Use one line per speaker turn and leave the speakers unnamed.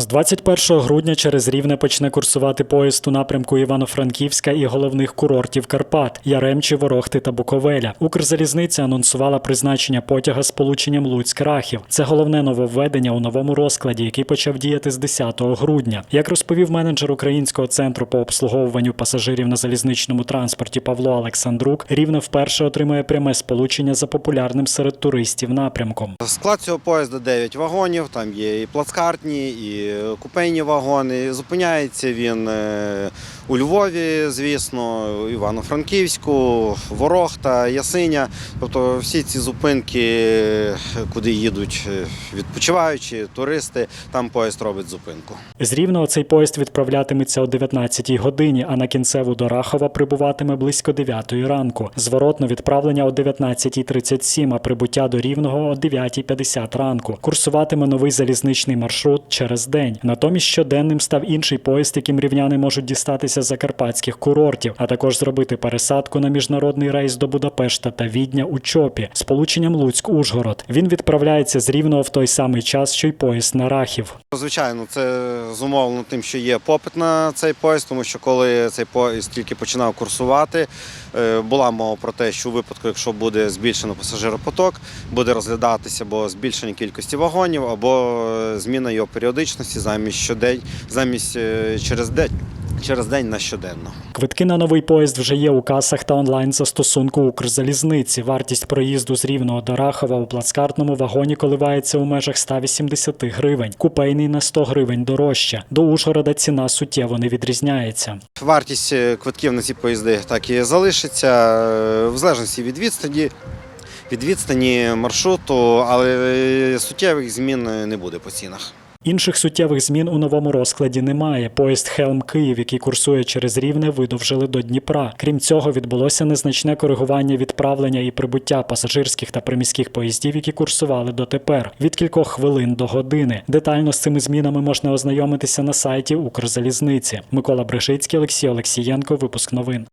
З 21 грудня через Рівне почне курсувати поїзд у напрямку Івано-Франківська і головних курортів Карпат Яремчі, Ворохти та Буковеля. Укрзалізниця анонсувала призначення потяга з полученням Луцьк-Рахів. Це головне нововведення у новому розкладі, який почав діяти з 10 грудня. Як розповів менеджер Українського центру по обслуговуванню пасажирів на залізничному транспорті Павло Олександрук, Рівне вперше отримує пряме сполучення за популярним серед туристів напрямком.
Склад цього поїзда 9 вагонів, там є і плацкартні, і купейні вагони. Зупиняється він е, у Львові, звісно, Івано-Франківську, Ворохта, Ясиня. Тобто всі ці зупинки, куди їдуть відпочиваючі, туристи, там поїзд робить зупинку.
З Рівного цей поїзд відправлятиметься о 19-й годині, а на кінцеву до Рахова прибуватиме близько 9-ї ранку. Зворотно відправлення о 19.37, а прибуття до Рівного о 9.50 ранку. Курсуватиме новий залізничний маршрут через день. Натомість щоденним став інший поїзд, яким рівняни можуть дістатися з закарпатських курортів, а також зробити пересадку на міжнародний рейс до Будапешта та Відня у Чопі з полученням Луцьк-Ужгород. Він відправляється з Рівного в той самий час, що й поїзд на Рахів.
Звичайно, це зумовлено тим, що є попит на цей поїзд, тому що коли цей поїзд тільки починав курсувати, е, була мова про те, що у випадку, якщо буде збільшено пасажиропоток, буде розглядатися або збільшення кількості вагонів, або е, зміна його періодичності замість щодень, замість е, через день. Через день на щоденно.
Квитки на новий поїзд вже є у касах та онлайн застосунку Укрзалізниці. Вартість проїзду з Рівного до Рахова у плацкартному вагоні коливається у межах 180 гривень, купейний на 100 гривень дорожче. До Ужгорода ціна суттєво не відрізняється.
Вартість е, квитків на ці поїзди так і залишиться е, в залежності від відстані. Від відстані маршруту, але е, суттєвих змін не буде по цінах.
Інших суттєвих змін у новому розкладі немає. Поїзд Хелм Київ, який курсує через Рівне, видовжили до Дніпра. Крім цього, відбулося незначне коригування відправлення і прибуття пасажирських та приміських поїздів, які курсували дотепер від кількох хвилин до години. Детально з цими змінами можна ознайомитися на сайті Укрзалізниці. Микола Брешицький, Олексій Олексієнко. Випуск новин.